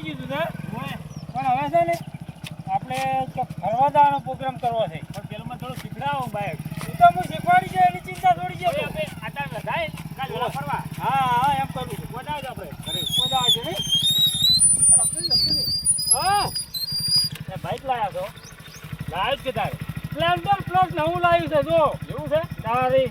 આવી ગયું હતું પણ હવે છે ને આપણે ફરવા જવાનો પ્રોગ્રામ કરવો છે. પણ પેલામાં થોડું શીખડાવો બાઈક એ તો હું શીખવાડી છે એની ચિંતા થોડી છે આપણે આટાણ લગાય કાલ વેલા ફરવા. હા હા એમ કરું છું. વધારે આપણે. ઘરે મજા રમતી રમતી હા. બાઈક લાયા છો? લાવ્યો જ કે તારે? સ્પ્લેન્ડર પ્લસ નવું લાવ્યું છે જો. એવું છે? તારી.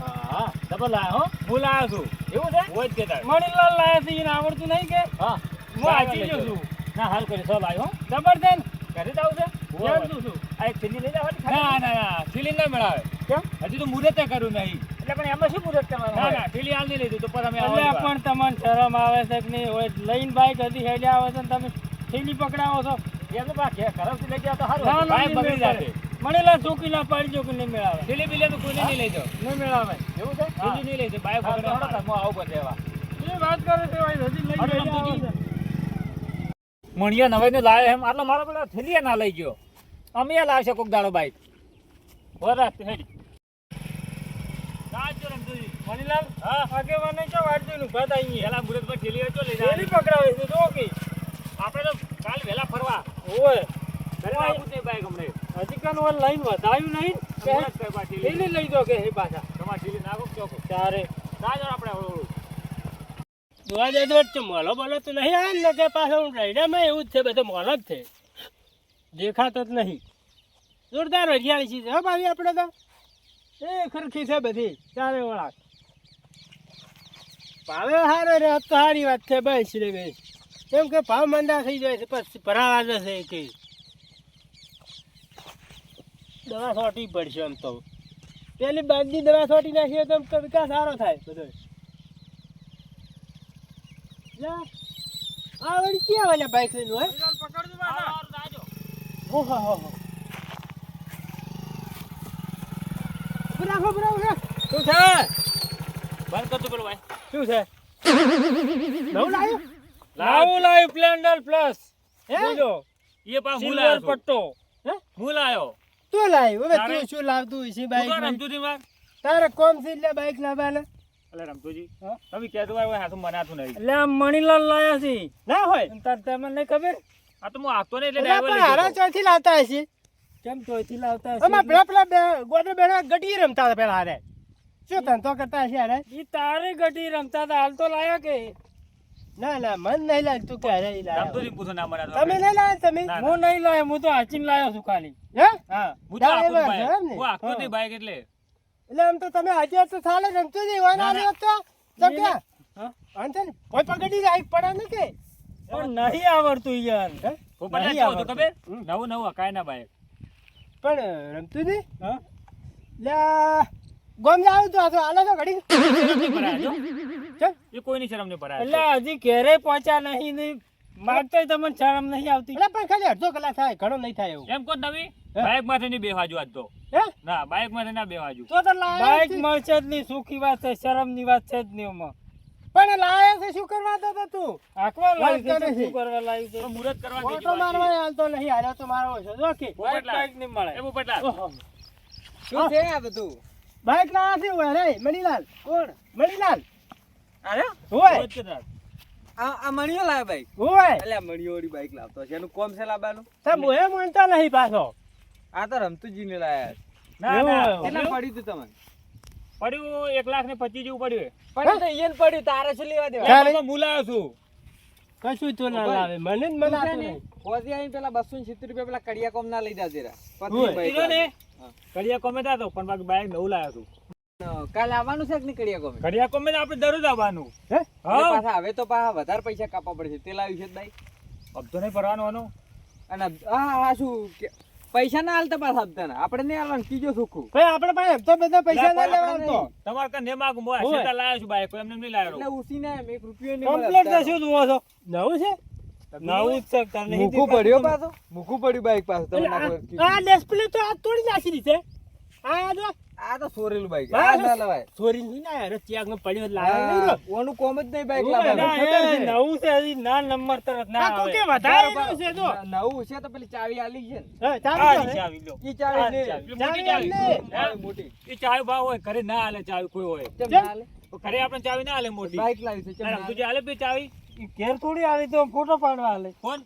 હા હા. ડબલ લાયો હો? હું લાયો છું. એવું છે? હોય જ કે તારે. મણીલાલ લાયા છે એને આવડતું નહીં કે? હા. હું ગયો છું. ના હાલ કરી સો લાયો હો. જબરદસ્ત ઘરે જાવ છે? જાણતું છું. આ એક થેલી લઈ જવાની ના ના ના થેલી ના મેળાવે. કેમ? હજી તો મુહૂર્તે કરું નહીં. એટલે પણ એમાં શું મુદત કરવાનું ના ના થેલી હાલ નહીં લીધું તો પછી અમે એટલે પણ તમને શરમ આવે છે કે નહીં હોય? લઈને બાઈક હજી હેડ્યા આવે છે ને તમે થેલી પકડાવો છો? એમ બા ઘેર લઈ ગયા તો સારું બાઈક બગડી મેળાવે. જાતે મણીલાલ ચોકી ના પાડી ચોકી નહીં મેળાવે. થેલી બીલે તો કોઈને નહીં લઈ જાઓ. નહીં મેળાવે. એવું છે? હા. નહીં લઈ જાઓ. બાઈક હા, તો આવું બધે એવા. એ વાત કરે છે ભાઈ હજી લઈ અરે, હેડ્યા આવે રમતુજી. છે. મણિયા નવાઈ ને લાવે એમ. આટલો મારો પેલા થેલીએ ના લઈ ગયો. અમે લાવશે કોક દાડો બાઈક. બરાબર હેડી. મણીલાલ? હા. આગેવાને ચો વાટતી નું ભાત આવી પેલા મુરત પર થેલી હતો લઈ પકડાવે છે જો કે આપણે તો કાલ વહેલા ફરવા. ઓય. ઘરે આવું બાઈક હમણાં. હજી કાન ઓલ લાઈન વધાયું નહીં. કે થેલી લઈ દો કે હે પાછા. તમારી થેલી નાખો ચોકો સાજો આપણે જોવા જાય તો વચ્ચે મોલો બોલો તો નહીં આવે ને કે પાછો રાયડામાં એવું જ છે, બધો મોલો જ છે. દેખાતો જ નહીં. જોરદાર હરિયાળી છે, હા ભાવી આપણે તો. એ ખરખી છે બધી, ચારે વળા ભાવે સારો રે તો સારી વાત છે, બસ રે ભાઈ કેમ કે ભાવ મંદા થઈ જાય છે પછી ભરાવા જશે કે દવા છોટી પડશે આમ તો. પેલી બાજની દવા છોટી નાખીએ તો વિકાસ સારો થાય બધો લા, ક્યાં વાળા બાઈક લઈને હોય? હો હો હો. હો બરાબર બરાબર શું છે? બંધ કરતું પેલું ભાઈ. શું છે? નવું લાવ્યું નવું લાવ્યું સ્પ્લેન્ડર પ્લસ હે? બોલો. એ પા હું સિલ્વર લાયો પટ્ટો. હે? હું લાયો? તું લાવ્યું હવે તારે- તું શું લાવતું હશે તું બાઈક તો લઈને? તારે કોમ છે એટલે બાઈક લાવવાના? અલે રમતુજી તમે કહેતું હોય હાથું મનાતું નહીં. એટલે મણીલાલ લાયા છે. ના હોય? તાર તમને નહીં ખબર? આ તો હું આગતો નહીં એટલે એટલે પણ હારા ચોથી લાવતા હશે. કેમ ચોથી લાવતા હશે? અમાર પેલા પેલા બે ગોડે બેડા ગટી રમતા હતા પેલા હારે. શું ધંધો કરતા હશે હારે? ઈ તારે ગટી રમતા હતા હાલ તો લાયા કે? ના ના મન નહીં લાગતું કે હારે રમતુજી પૂછો ના મનાતું તમે નહીં લાયા તમે? હું નહીં લાયો હું તો હાચીને લાયો છું ખાલી. હે? હા તો આગતો. નહીં બાઈક એટલે. એટલે આમ તો તમે આજે તો ચાલે રમતો જ હોય ના, ના. ના. તો તો કે હા? અંતે ને કોઈ પકડી જાય પડે ને કે? પણ નહીં આવડતું યાર. હું? પણ નહીં આવડતું. ખબર? નવું નવું હકાય ના બાઈક પણ રમતું નહીં? હા? લે ગોમ જાવ તો આ તો આલો તો ઘડી એ કોઈ કોઈની શરમ નહીં ભરાય એટલે હજી ઘેરે પહોંચ્યા નહીં ને માગતોય તમને શરમ નહીં આવતી. એટલે પણ ખાલી અડધો કલાક થાય ઘણો નહીં થાય એવું. એમ કો નવી બાઇક બાઈકમાંથી નહીં બેવાજુ આજ તો. હે? ના બાઈક માથે ના બેવાજુ તો તો બાઇક મળશે જ નહીં સુખી વાત છે શરમની વાત છે જ નહીં એમાં પણ લાયો છે શું કરવા દો તો તું? આકવા લાવ્યું છે તો શું કરવા લાવ્યું છે? મુરત કરવા ફોટો દેજો મારવા હાલતો નહીં હાલ્યો તો મારવો છે. જો કે. બાઇક નહીં મળે એ પોપટલાલ. શું છે આ બધું? બાઈક લાવ્યા છે ઓય રે મણીલાલ. કોણ? મણીલાલ. અરે? હોય. આ મણિયો લાવે બાઈક હોય એટલે આ મણિયોવાળી બાઈક લાવતો છે. એનું કોમ છે લાવવાનું? તે મોહે માનતા નહીં પાછો. આ તો રમતુજી લાયા ના ના. કેટલા પડ્યું તું તમને? પડ્યું એક લાખ ને પચીસ જેવું પડ્યું પડ્યું તો ઈયન પડ્યું તારે શું લેવા દેવા? હું લાવ્યો છું. કશું તો ના લાવે. મને જ તું છે મનાતું ને, નહીં. હોજી આવીને પેલા બસો સિત્તેર રૂપિયા પેલા કડિયા કોમ ના લઈ જા જરા હોય. પતલી બાઈક કીધું ને? હા. કડિયા કોમે તો પણ બાકી બાઈક નવું લાવ્યો છું. કાલે આવવાનું છે કે નહીં કડિયા કોમે કડિયા કોમે આપણે દરરોજ આવવાનું. હે? પાછા હવે તો પાછા વધારે પૈસા કાપવા પડશે તેલ લાવ્યું છે બાઈક હપ્તો નહીં ભરવાનો આનો. અને હા હા શું પૈસા ના હાલતા પાછા હપ્તાના. આપણે નહીં હાલવાનું કીજો સુખું. ભાઈ આપણે પાસે એમ તો બધા પૈસા ના આપણે તો. તમારે કને ને માગું મોય સીધા લાયો છું બાઈક એમને નહીં લાયો. એટલે ઉસી ને એમ એક રૂપિયો નહીં કમ્પ્લીટ હપ્તાનો. શું જોવો છો. નવું છે? નવું જ છે તને નહીં પડ્યો પાછો? મૂકવું પડ્યું બાઈક પાછો તમે ના એટલે ખબર આ- આ ડિસ્પ્લે તો આ તોડી નાખી દીધે આ જો આ તો સોરેલું બાઈક આ ના લવાય. ચોરી નહીં ના યાર ચિયાક પડ્યો લાવે નહીં હા, રો. ઓનું કોમ જ નહીં બાઈક લાવવાનું. નવું છે હજી ના નંબર તરત ના આવે. કે વધારે બરાબર. છે જો. નવું છે તો પેલી ચાવી આલી છે ને. ચાવી ચાવી. લ્યો. ઈ ચાવી લે. મોટી ચાવી. મોટી. એ ચાવી ભાવ હોય ઘરે ના હાલે ચાવી કોઈ હોય. કેમ કેમ? ના આલે? ઘરે આપણે ચાવી ના હાલે મોટી. બાઈક લાવી છે કેમ તુજે હાલે? બે ચાવી? ઘેર થોડી આવી તો ફોટો પાડવા આલે ફોન?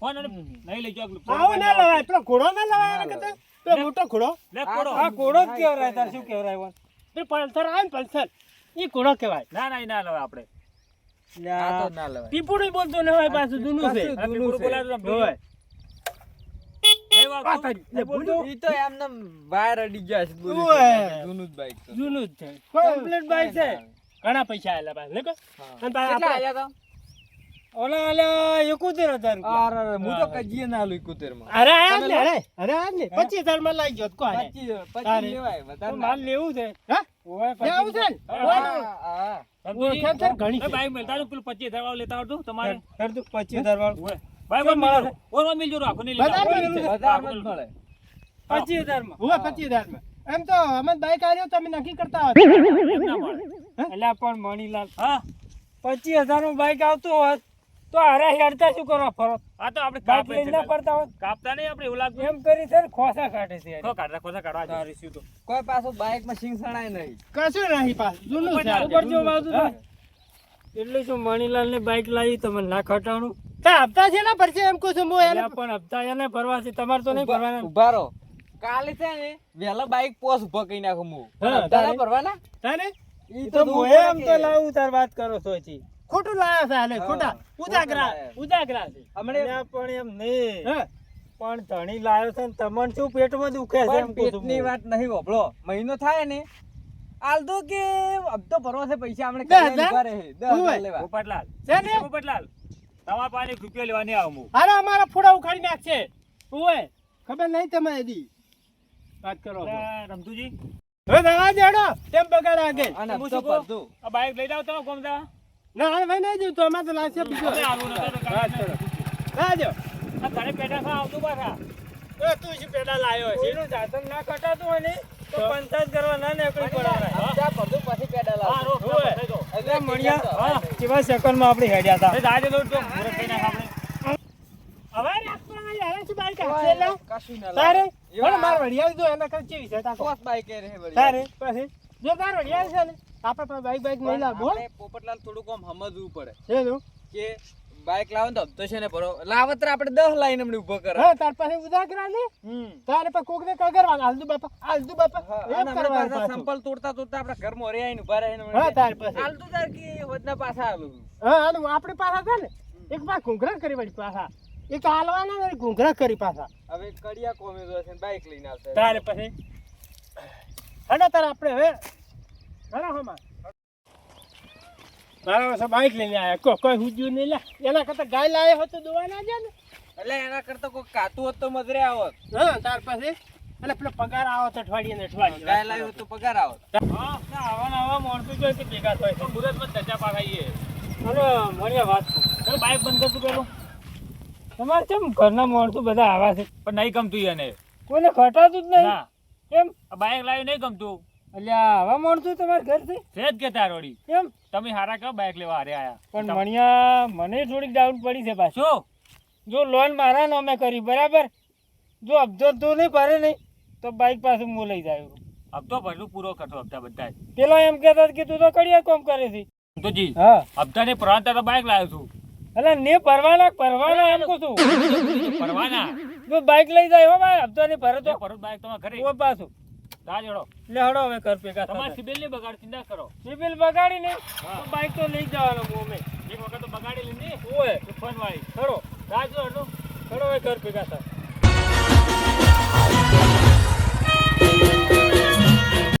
ફોન અને નહીં લઈ જાવ આવું ના લવાય પેલો ઘોડો ના લવાય એના પેલો મોટો ઘોડો. લે ઘોડો આ ઘોડો જ કહેવાય તાર શું કહેવાય તે પલ્સર આવે ને પલ્સર. ઈ ઘોડો કહેવાય. ના ના ઈ ના લવાય આપણે. આ તો ના લેવાય. પીપુડી બોલતો ન હોય પાછું જૂનું છે. હોય લે, બોલતો. ઈ તો એમને વાયર અડી ગયા છે બોલી ઓય. જૂનું જ બાઈક તો જૂનું જ છે. કમ્પ્લીટ બાઈક છે. ઘણા પૈસા આયેલા ઓલા એકોતેર હજાર અરે, અરે, હું તો કજીએ ના આલું 71 માં. અરે આ જ ને તમે અરે અરે આ પચીસ હજારમાં લાઈ ગયો તો પચીસ- પચીસ લેવાય, વધારે માલ લેવું છે? હા? લેવું છે હા, હા. સમજુજી? ઓળખાણ છે ને ઘણી એ છે. બાઈક મેલતા હતું, પેલું 25,000 વાળું લેતા આવતું તમારે. પચીસ હજાર વાળું. મારો. રાખો. વધારે મળે. પચીસ હજારમાં પચીસ હજારમાં એમ તો અમે બાઈક આવ્યો તમે નક્કી કરતા હોત. એટલે પણ મણીલાલ. હા. પચીસ હજારનું બાઈક આવતું હોત. તો હારે હેડતા શું કરો ફરો આ તો આપણે કાપ લઈ ના પડતા હોય? કાપતા નહીં આપણે એવું લાગતું એમ કરી છે ખોસા કાઢે છે તો કાઢવા ખોસા કાઢવા. તારી શું તો? કોઈ પાછો બાઇકમાં સિંગ સણાય નહીં. કશું નહીં પાછું જૂનું છે ઉપર જો બાજુ એટલે શું મણીલાલ ને બાઇક લાવી તમને ના ખટાણું? હપ્તા છે ને પરસે એમ કહું છું હું એને. પણ હપ્તા એને ભરવા છે તમારે તો નહીં ભરવાના. ઊભા રહો કાલે છે ને વેલા બાઈક પોસ ઊભો કરી નાખું હું. હા, હપ્તા ભરવાના? તારે? ઈ તો મોએ એમ તો લાવું તાર વાત કરો છો છી ખોટું લાયા છે હાલે ખોટા. ઉજાગરા ખોટા ઉજાગરા છે. હમણે પણ એમ નહીં. પણ ધણી લાયો છે ને તમને શું પેટમાં દુખે છે એમ પેટની વાત નહીં હોભળો. મહિનો થાય ને આલતો દો કે હપ્તો ભરવો છે પૈસા હમણે કરે રહે. દસ ઉવે. હજાર લેવા. પોપટલાલ છે ને? પોપટલાલ તમારા પાસે રૂપિયા લેવાની આવું હું. અરે અમારા ફોડા ઉખાડી નાખશે. ઓય ખબર નહીં તમે એદી વાત કરો. રમતુજી. હવે દવા દેડો તેમ બગાડ આગે. આ બાઈક લઈ જાવ તો ગમતા ના હવે ભાઈ નહીં જો તો અમારે તો લાગશે બીજો. અમે તો વાત કાંઈ આ ઘરે પેટા ખા આવતું પાછા? એ તું શું પેડા લાયો છે એનું જાતન ના કટાતું હોય ને તો પંચાયત કરવા ના નીકળી પડે. ભરતું પછી પેડા હા, લાવજો. રોક, ઓવે. થઈ જાઓ. એટલે મણિયા હા. કેવા સેકન્ડમાં આપણે હેડ્યા હતા. દાજે લોટ જો, મુહૂર્ત થઈ નાખ આપણે. હવે રાખવાના યાર શું બાઈક આપશે લે કશું ના તારે. પણ માર વડિયા જો એના છે તાકો? પોસ બાઈકે રહે વળી. તારે? પછી? જો તાર વડિયા છે ને આપણે પણ બાઈક બાઈક નહીં લાવો પોપટલાલ થોડુંક આમ સમજવું પડે. છે કે બાઈક લાવો તો હપ્તો છે ને ભરો. લાવતરા આપણે દસ લાઈન એમને ઊભો કરે હા તાર પાસે ઉદાકરા ને. તારે પાસે કોક ને કગરવાનું હાલદુ બાપા હાલદુ બાપા એમ કરવાનું પાછું. સંપલ તોડતા તોડતા આપણે ઘર મોરે આઈને ઊભા રહીને હા તાર પાસે. હાલતું તાર કે વધના પાછા આલું. હા અને આપણે પાછા છે ને. એક પાસે ઘૂંઘરા કરી વળી પાછા. એક હાલવાના ને ઘૂંઘરા કરી પાછા. હવે કડિયા કોમે જો છે બાઈક લઈને આવશે. તારે પછી. અને તારે આપણે હવે મારા. બાઈક લઈને આવ્યા કો કોઈ હુજ્યું નહીં લે. એના કરતા ગાય લાવ્યો હોત તો દોવા ના જાય ને. એટલે એના કરતા કોઈ કાતું હોત તો મજરે આવત. હા તાર પાસે. એટલે પેલો પગાર આવો તો અઠવાડિયે અઠવાડિયે. ગાય લાવી તો પગાર આવત. હા, આવા ને આવા મોડતું જોઈએ કે ભેગા થાય છે. મુહૂર્તમાં જ ધજા પાકાઈએ. અરે મળીએ વાત કરું. બાઈક બંધ કરતું પેલું. તમારે કેમ ઘરના મોડતું બધા આવા છે? પણ નહીં ગમતું એને. કોઈને ઘટાતું જ નહીં? ના. કેમ? બાઈક લાવી નહીં ગમતું. એટલે આવા માણસો તમારા ઘર છે સેજ કે તારોડી કેમ? તમે હારા કયો બાઇક લેવા હારે આયા. પણ મણિયા મને થોડીક ડાઉટ પડી છે પાછો. જો લોન મારા નામે કરી બરાબર? જો અબજો તો નહીં ભરે નહીં તો બાઇક પાસે હું લઈ જાય હપ્તો ભરલું પૂરો કરતો હપ્તા બધા પેલો એમ કહેતા કે તું તો કડિયા કોમ કરે છે. તો જી હા. હપ્તા ને પ્રાંત તો બાઈક લાવ્યો છું. એટલે ને ભરવાના ભરવાના એમ કહું છું. પરવાના? જો બાઇક લઈ જાય હો ભાઈ હપ્તા ને ભરે તો. તો બાઇક તમારે ઘરે. ઓ પાછું. તા જોડો. લે હડો હવે કર ભેગા તમારે. સિબિલની બગાડ ચિંતા કરો. સિબિલ બગાડી ને તો બાઈક તો લઈ જવાનો હું અમે. એક વખત તો બગાડી લીધી. ઓય. ફોન વાળી ખરો રાજો હડો. ખરો હવે કર ભેગા થા